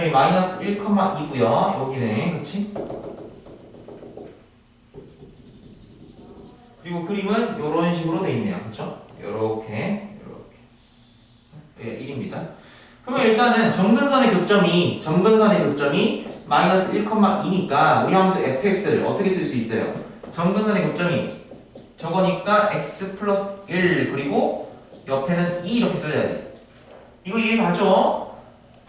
교점이 마이너스 1,2고요. 여기네. 그치? 그리고 그림은 이런 식으로 돼 있네요. 요렇게 요렇게 예, 1입니다. 그러면 일단은 점근선의 교점이 점근선의 교점이 마이너스 1,2니까 우리 함수 fx를 어떻게 쓸 수 있어요? 점근선의 교점이 저거니까 x 플러스 1 그리고 옆에는 2 이렇게 써야지. 이거 이해 가죠?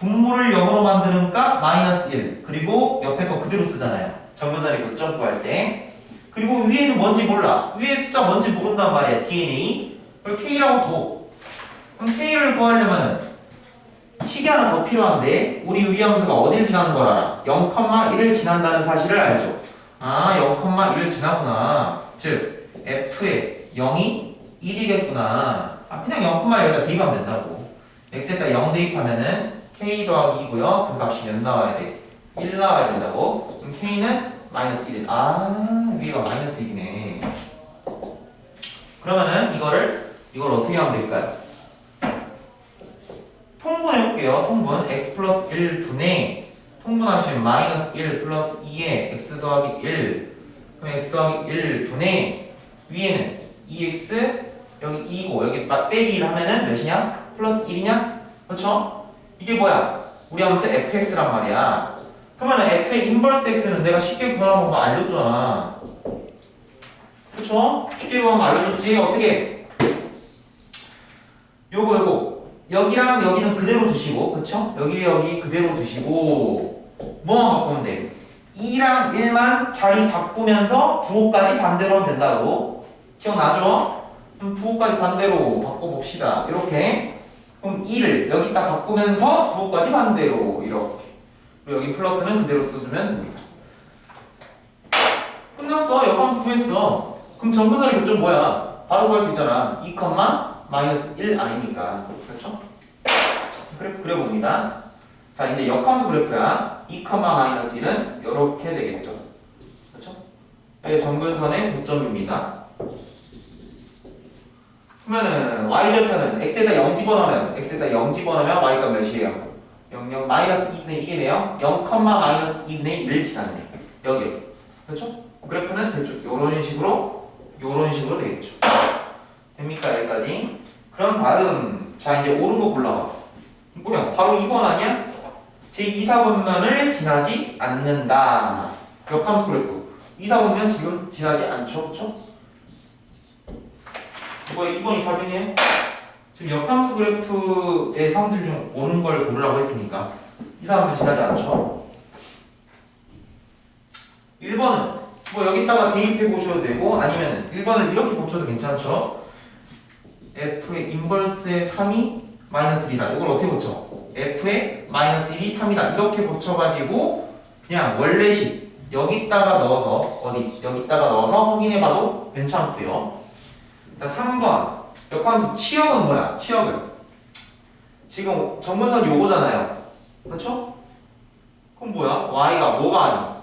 분모를 0으로 만드니까 마이너스 1 그리고 옆에 거 그대로 쓰잖아요. 점근선의 교점 구할 때. 그리고 위에는 뭔지 몰라. 위에 숫자 뭔지 모른단 말이야. DNA. 그걸 K라고 둬. 그럼 K를 구하려면 식이 하나 더 필요한데 우리 위함수가 어딜 지나는 걸 알아? 0,1을 지난다는 사실을 알죠. 아 0,1을 지나구나. 즉 F에 0이 1이겠구나. 아 그냥 0,1에다 대입하면 된다고. x에다 0 대입하면은 k 더하기 2고요. 그 값이 몇 나와야 돼? 1 나와야 된다고. 그럼 k는 마이너스 1. 아 위가 마이너스 1이네. 그러면은 이거를 이걸 어떻게 하면 될까요? 통분해 볼게요. 통분 x 플러스 1 분의 통분하시면 마이너스 1 플러스 2에 x 더하기 1 그럼 x 더하기 1 분의 위에는 2x 여기 2고 여기 마- 빼기 1 하면은 몇이냐? 플러스 1이냐? 그렇죠? 이게 뭐야? 우리 함수 fx란 말이야. 그러면 f의 인버스 x는 내가 쉽게 구하는 방법 알려줬잖아. 그렇죠? 쉽게 구하면 알려줬지. 어떻게? 요거 요거 여기랑 여기는 그대로 두시고 그쵸? 여기 여기 그대로 두시고 뭐만 바꾸면 돼? 2랑 1만 자리 바꾸면서 부호까지 반대로 하면 된다고 기억나죠? 그럼 부호까지 반대로 바꿔봅시다 이렇게 그럼 2를 여기다 바꾸면서 부호까지 반대로 이렇게 그리고 여기 플러스는 그대로 써주면 됩니다 끝났어 역함수 구했어 그럼 정근선의 교점 뭐야? 바로 구할 수 있잖아 2, 마이너스 1 아닙니까? 그렇죠? 그래프 그려봅니다. 자, 이제 역함수 그래프야. 2, 마이너스 1은 이렇게 되겠죠. 그렇죠? 이게 점근선의 교점입니다. 그러면은 y절편은 x에다 0 집어넣으면 x에다 0 집어넣으면 y가 몇이에요? 0, 0 마이너스 2분의 1이네요. 0, 마이너스 2분의 1을 지났네. 여기 여기. 그렇죠? 그래프는 대충 이런 식으로 이런 식으로 되겠죠. 됩니까 여기까지? 그럼 다음 자 이제 오른 거 골라봐. 뭐야? 바로 2번 아니야? 제 2, 4번면을 지나지 않는다. 역함수 그래프. 2, 4번면 지금 지나지 않죠, 그렇죠? 이거 2번이 답이네요. 지금 역함수 그래프의 성질 중 오른 걸 고르라고 했으니까 2, 4번면 지나지 않죠. 1번은 뭐 여기다가 대입해 보셔도 되고 아니면 1번을 이렇게 고쳐도 괜찮죠. f의 인버스의 3이 마이너스 1이다. 이걸 어떻게 고쳐? f의 마이너스 1이 3이다. 이렇게 고쳐가지고 그냥 원래식 여기다가 넣어서 어디 여기다가 넣어서 확인해봐도 괜찮고요. 자 3번 역함수 치역은 뭐야? 치역은 지금 정문선 요거잖아요. 그렇죠? 그럼 뭐야? y가 뭐가 아니?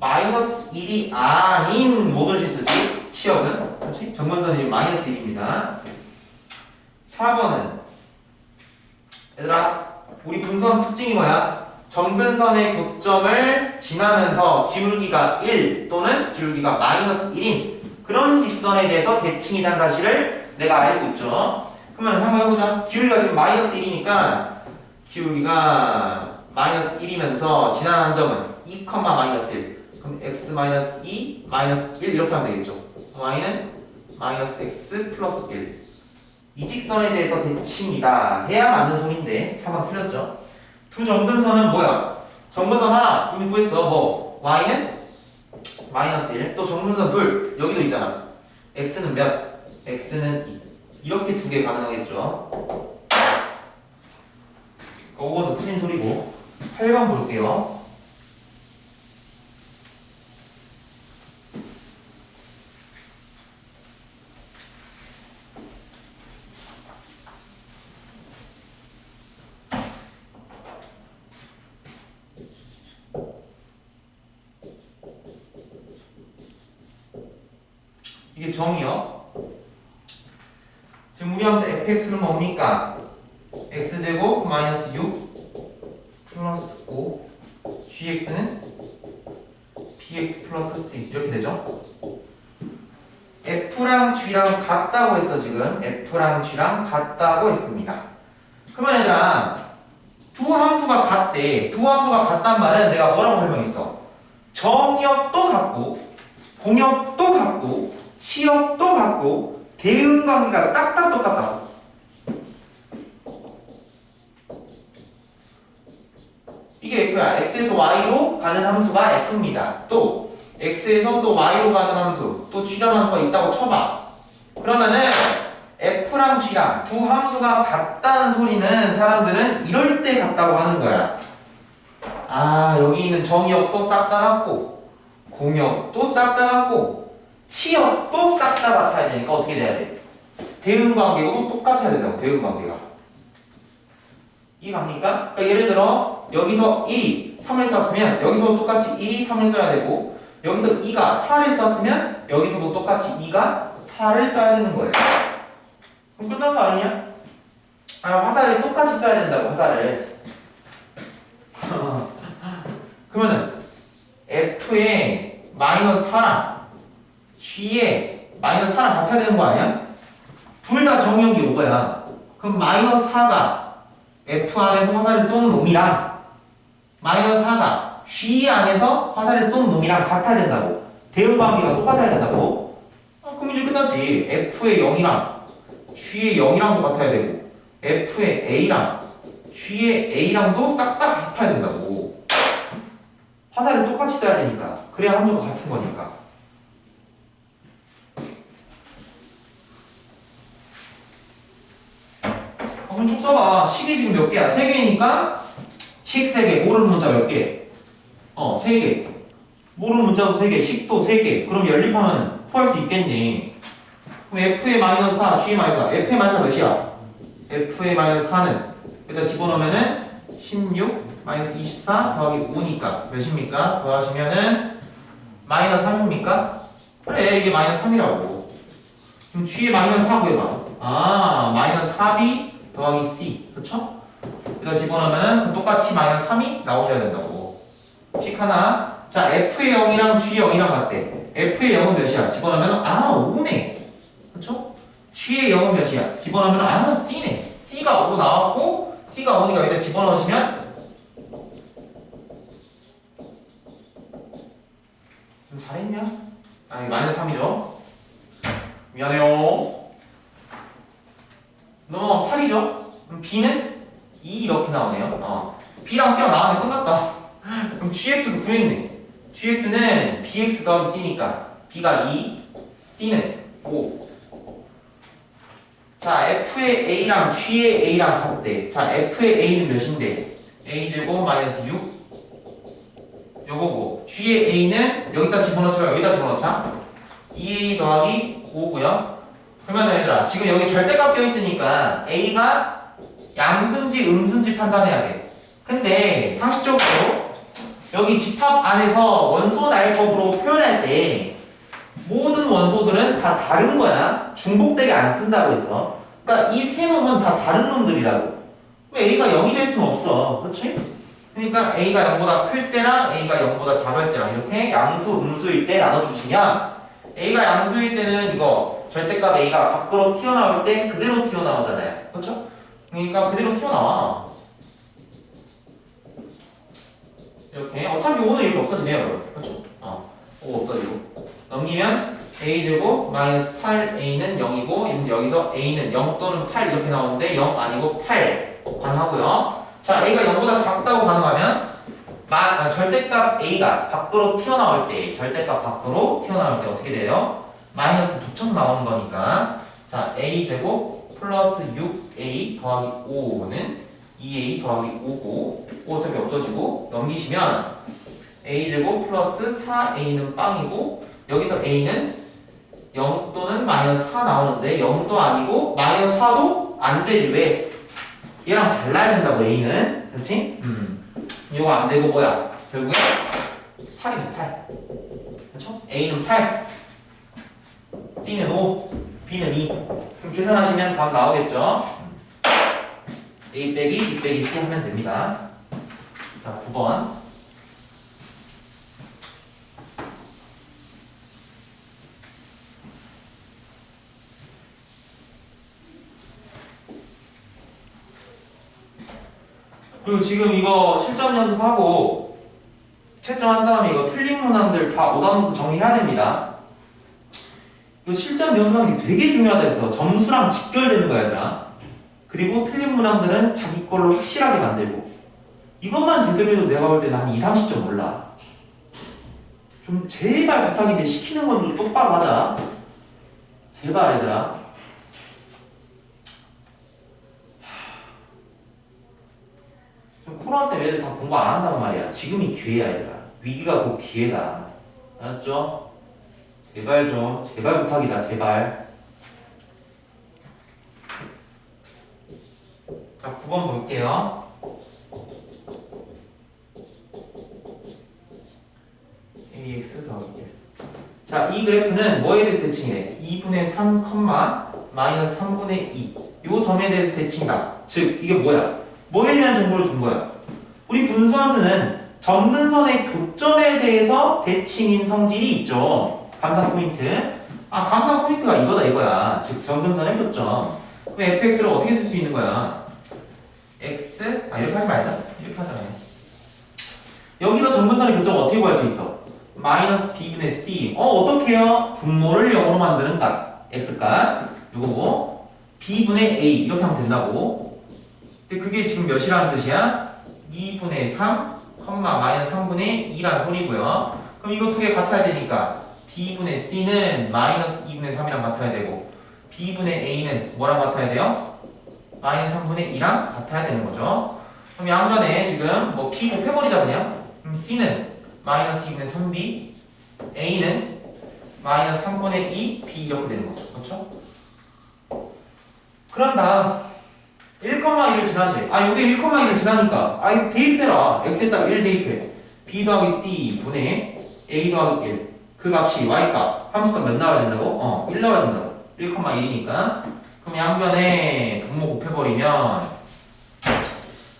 마이너스 1이 아닌 모든 실수지 치역은 그렇지? 정문선이 지금 마이너스 1입니다. 4번은 얘들아 우리 분선 특징이 뭐야? 점근선의 교점을 지나면서 기울기가 1 또는 기울기가 마이너스 1인 그런 직선에 대해서 대칭이란 사실을 내가 알고 있죠. 그러면 한번 해보자. 기울기가 지금 마이너스 1이니까 기울기가 마이너스 1이면서 지나는 점은 2, 마이너스 1 그럼 x 마이너스 2 마이너스 1 이렇게 하면 되겠죠. y는 마이너스 x 플러스 1 이 직선에 대해서 대칭이다 해야 맞는 소리인데 3번 틀렸죠. 두 점근선은 뭐야? 점근선 하나 이미 구했어. 뭐 y는 마이너스 1. 또 점근선 둘 여기도 있잖아. x는 몇? x는 2. 이렇게 두 개 가능하겠죠. 5번도 틀린 소리고 8번 볼게요. 이게 정이요. 지금 우리 함수 fx는 뭡니까? x제곱 마이너스 6 플러스 5 gx는 bx 플러스 c. 이렇게 되죠? f랑 g랑 같다고 했어 지금. f랑 g랑 같다고 했습니다. 그러면 얘들아 두 함수가 같대. 두 함수가 같단 말은 내가 뭐라고 설명했어? 정의역도 같고 공역 도 같고 치역도 같고 대응 관계가 싹 다 똑같다고 이게 F야. X에서 Y로 가는 함수가 F입니다. 또 X에서 또 Y로 가는 함수, 또 G라는 함수가 있다고 쳐봐. 그러면은 F랑 G랑 두 함수가 같다는 소리는 사람들은 이럴 때 같다고 하는 거야. 아 여기 있는 정의역도 싹 다 같고 공역도 싹 다 같고 치역도 싹다 같아야 되니까 어떻게 돼야 돼? 대응 관계도 똑같아야 된다고 대응 관계가. 이해갑니까? 그러니까 예를 들어 여기서 1이 3을 썼으면 여기서도 똑같이 1이 3을 써야 되고 여기서 2가 4를 썼으면 여기서도 똑같이 2가 4를 써야 되는 거예요. 그럼 끝난 거 아니냐? 아 화살을 똑같이 써야 된다고 화살을. 그러면은 F의 마이너스 4랑 G의 마이너스 4랑 같아야 되는 거 아니야? 둘 다 정의역이 오거야. 그럼 마이너스 4가 F 안에서 화살을 쏘는 놈이랑 마이너스 4가 G 안에서 화살을 쏘는 놈이랑 같아야 된다고. 대응 관계가 똑같아야 된다고. 아, 그럼 이제 끝났지. F의 0이랑 G의 0이랑도 같아야 되고 F의 A랑 G의 A랑도 싹 다 같아야 된다고. 화살을 똑같이 써야 되니까. 그래야 함수가 같은 거니까 그럼 쭉 써봐. 식이 지금 몇 개야? 세 개니까 식 세 개, 모르는 문자 몇 개? 어, 세 개. 모르는 문자도 세 개, 식도 세 개. 그럼 연립하면 포할 수 있겠니? 그럼 f의 마이너스 4, g의 마이너스 4. f의 마이너스 4 몇이야? f의 마이너스 4는 여기다 집어넣으면은 16 마이너스 24 더하기 5니까 몇입니까? 더하시면은 마이너스 3입니까? 그래 이게 마이너스 3이라고 그럼 g의 마이너스 4 구해봐 아 마이너스 4b 더하기 c 그쵸? 여기다 집어넣으면은 그 똑같이 마이너스 3이 나오셔야 된다고 식 하나 자 f의 0이랑 g의 0이랑 같대 f의 0은 몇이야? 집어넣으면 아 5네 그쵸? g의 0은 몇이야? 집어넣으면 아 c네 c가 5 나왔고 c가 5니까 여기다 집어넣으시면 좀 잘했냐? 아니 마이너스 3이죠 미안해요 넘어가면 8이죠? 그럼 B는 2 이렇게 나오네요. 어. B랑 C가 나왔네. 끝났다. 그럼 GX도 구했네. GX는 BX 더하기 C니까 B가 2, C는 5. 자, F의 A랑 G의 A랑 같대. 자, F의 A는 몇인데? A제곱 마이너스 6. 요거고. G의 A는 여기다 집어넣자. 여기다 집어넣자. 2A 더하기 5고요. 그러면 얘들아 지금 여기 절대값 껴 있으니까 A가 양수인지 음수인지 판단해야 돼. 근데 상식적으로 여기 집합 안에서 원소 날법으로 표현할 때 모든 원소들은 다 다른 거야. 중복되게 안 쓴다고 했어. 그러니까 이 세 놈은 다 다른 놈들이라고. 왜 A가 0이 될 수는 없어. 그렇지? 그러니까 A가 0보다 클 때랑 A가 0보다 작을 때랑 이렇게 양수, 음수일 때 나눠주시면 A가 양수일 때는 이거 절대값 A가 밖으로 튀어나올 때 그대로 튀어나오잖아요. 그렇죠? 그러니까 그대로 튀어나와. 이렇게 어차피 5는 이렇게 없어지네요. 그렇죠? 어, 5 없어지고 넘기면 A제곱 마이너스 8A는 0이고 여기서 A는 0 또는 8 이렇게 나오는데 0 아니고 8 가능하고요. 자, A가 0보다 작다고 가능하면 마, 아, 절대값 A가 밖으로 튀어나올 때 절대값 밖으로 튀어나올 때 어떻게 돼요? 마이너스 붙여서 나오는 거니까 자 a 제곱 플러스 6a 더하기 5는 2a 더하기 5고 5 어차피 없어지고 넘기시면 a 제곱 플러스 4a는 빵이고 여기서 a는 0 또는 마이너스 4 나오는데 0도 아니고 마이너스 4도 안 되지 왜? 얘랑 달라야 된다고 a는 그렇지? 음 이거 안 되고 뭐야? 결국에 8이네 8 그렇죠? a는 8 C는 5, B는 2. 그럼 계산하시면 답 나오겠죠? A 빼기 B 빼기 C 하면 됩니다. 자, 9번. 그리고 지금 이거 실전 연습하고 채점한 다음에 이거 틀린 문항들 다 오답노트 정리해야 됩니다. 이거 실전 연습하는 게 되게 중요하다 해서 점수랑 직결되는 거야, 얘들아. 그리고 틀린 문항들은 자기 걸로 확실하게 만들고 이것만 제대로 해도 내가 볼 때는 한 2, 30점 올라. 좀 제발 부탁인데 시키는 건좀 똑바로 하자. 제발 얘들아. 좀 코로나 때문에 애들 다 공부 안 한단 말이야. 지금이 기회야, 얘들아. 위기가 곧 기회다. 알았죠? 제발 좀, 제발 부탁이다, 제발. 자, 9번 볼게요. ax 더하기 1. 자, 이 그래프는 뭐에 대해서 대칭이래? 2분의 3, 마이너스 3분의 2. 요 점에 대해서 대칭이다. 즉, 이게 뭐야? 뭐에 대한 정보를 준 거야? 우리 분수함수는 점근선의 교점에 대해서 대칭인 성질이 있죠. 감상 포인트. 아, 감상 포인트가 이거다 이거야. 즉, 점근선의 교점. 그럼 fx를 어떻게 쓸 수 있는 거야? x 아 이렇게 하지 말자. 이렇게 하잖아요. 여기서 점근선의 교점 어떻게 구할 수 있어? 마이너스 b분의 c. 어 어떻게요? 분모를 0으로 만드는 값. x값. 요거고 b분의 a 이렇게 하면 된다고. 근데 그게 지금 몇이라는 뜻이야? 2분의 3, 마이너스 3분의 2라는 소리고요. 그럼 이거 두 개 같아야 되니까 b분의 c는 마이너스 2분의 3이랑 같아야 되고 b분의 a는 뭐랑 같아야 돼요? 마이너스 3분의 2랑 같아야 되는 거죠. 그럼 양변에 지금 뭐 b 곱해버리자 그냥. 그럼 c는 마이너스 2분의 3b, a는 마이너스 3분의 2, b 이렇게 되는 거죠. 그렇죠? 그런 다음 1,1을 지났는데 아 요게 1,1을 지나니까 아 대입해라 x에다 1 대입해 b 더하기 c 분의 a 더하기 1 그 값이 y값 함수가 몇 나와야 된다고? 어 1 나와야 된다고 1,1이니까 그럼 양변에 분모 곱해버리면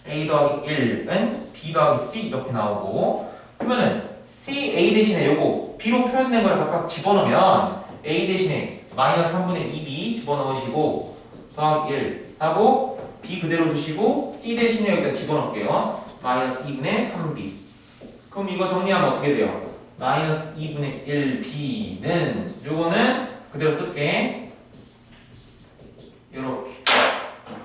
a 더하기 1은 b 더하기 c 이렇게 나오고 그러면은 c a 대신에 요거 b로 표현된 걸 각각 집어넣으면 a 대신에 마이너스 3분의 2b 집어넣으시고 더하기 1 하고 b 그대로 두시고 c 대신에 여기다 집어넣을게요 마이너스 2분의 3b 그럼 이거 정리하면 어떻게 돼요? 마이너스 2분의 1b는 요거는 그대로 쓸게 요렇게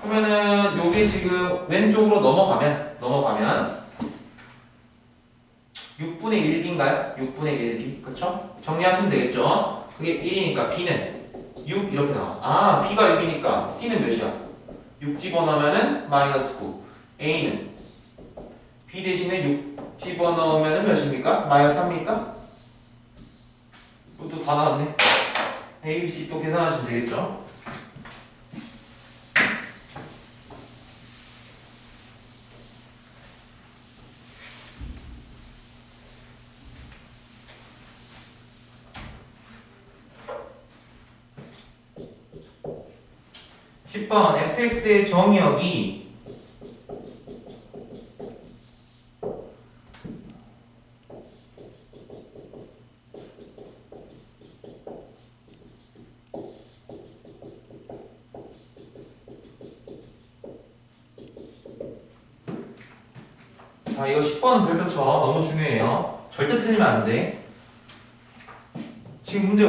그러면은 요게 지금 왼쪽으로 넘어가면 넘어가면 6분의 1b인가요? 6분의 1b 그쵸? 정리하시면 되겠죠? 그게 1이니까 b는 6 이렇게 나와 아 b가 6이니까 c는 몇이야? 6 집어넣으면은 마이너스 9 a는 b 대신에 6 집어넣으면은 몇입니까? 마이너스 3입니까? 이것도 다 나왔네 a, b, c 또 계산하시면 되겠죠? 십번 fx의 정의역이 자 이거 10번 별표 쳐 너무 중요해요 절대 틀리면 안 돼 지금 문제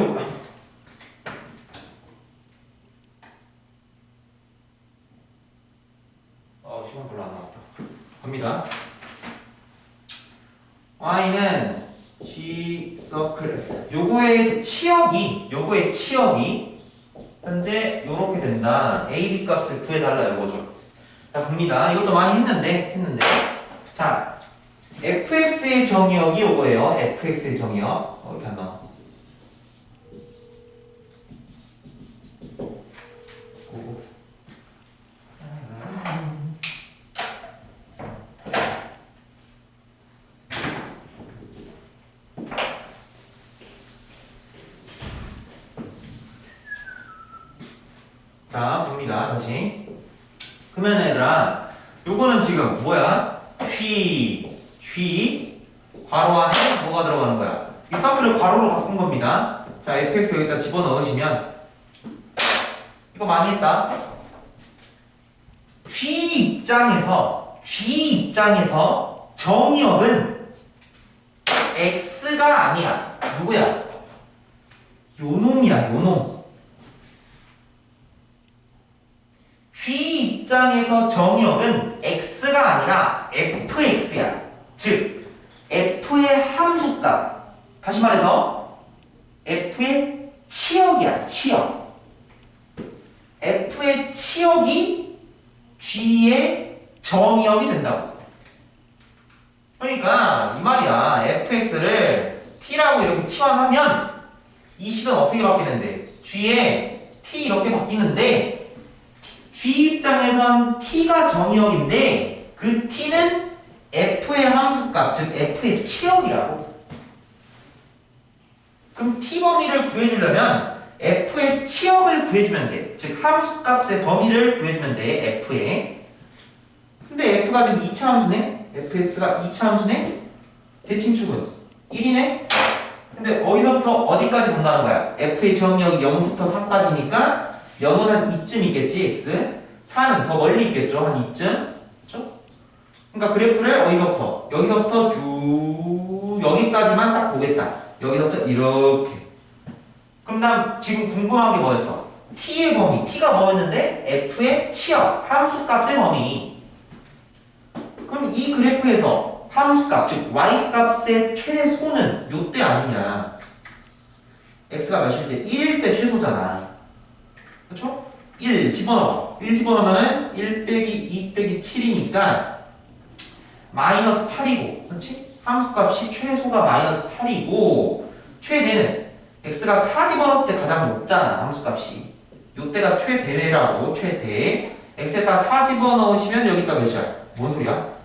어, 시간 별로 안 남았다. 갑니다. y는 g 서클 x. 요거의 치역이, 요거의 치역이 현재 요렇게 된다. a, b 값을 구해달라 이거죠. 자, 봅니다. 이것도 많이 했는데, 했는데. 자, fx의 정의역이 요거예요. fx의 정의역. 어, 이렇게 안나와. 고고. 자, 봅니다. 다시. 그러면 얘들아, 요거는 지금 뭐야? 휘, G 괄호 안에 뭐가 들어가는 거야? 이 서클을 괄호로 바꾼 겁니다. 자, fx 여기다 집어넣으시면 이거 많이 했다. G 입장에서 G 입장에서 정의역은 x가 아니야. 누구야? 요놈이야, 요놈. G 입장에서 정의역은 x가 아니라 fx야. 즉 f의 함수값. 다시 말해서 f의 치역이야, 치역. f의 치역이 g의 정의역이 된다고. 그러니까 이 말이야. fx를 t라고 이렇게 치환하면 이 식은 어떻게 바뀌는데? g에 t 이렇게 바뀌는데 g 입장에선 t가 정의역인데 그 t는 f의 함수값, 즉 f의 치역이라고. 그럼 t 범위를 구해주려면 f의 치역을 구해주면 돼. 즉 함수값의 범위를 구해주면 돼. f의. 근데 f가 지금 2차 함수네? fx가 2차 함수네? 대칭축은 1이네? 근데 어디서부터 어디까지 본다는 거야? f의 정의역이 0부터 4까지니까 0은 한 이쯤 있겠지, x? 4는 더 멀리 있겠죠, 한 이쯤? 그렇죠? 그러니까 그래프를 어디서부터? 여기서부터 쭉 여기까지만 딱 보겠다. 여기서부터 이렇게. 그럼 난 지금 궁금한 게 뭐였어? t의 범위, t가 뭐였는데? f의 치역, 함수값의 범위. 그럼 이 그래프에서 함수값, 즉 y값의 최소는 요때 아니냐? x가 몇일 때? 1일 때 최소잖아. 그렇죠? 1 집어넣어. 1 집어넣으면은 1 빼기 2 빼기 7이니까 마이너스 8이고, 그렇지? 함수값이 최소가 마이너스 8이고 최대는 x가 4 집어넣었을 때 가장 높잖아 함수값이. 요때가 최대라고 최대. x에다 4 집어넣으시면 여기가 몇이야? 뭔 소리야?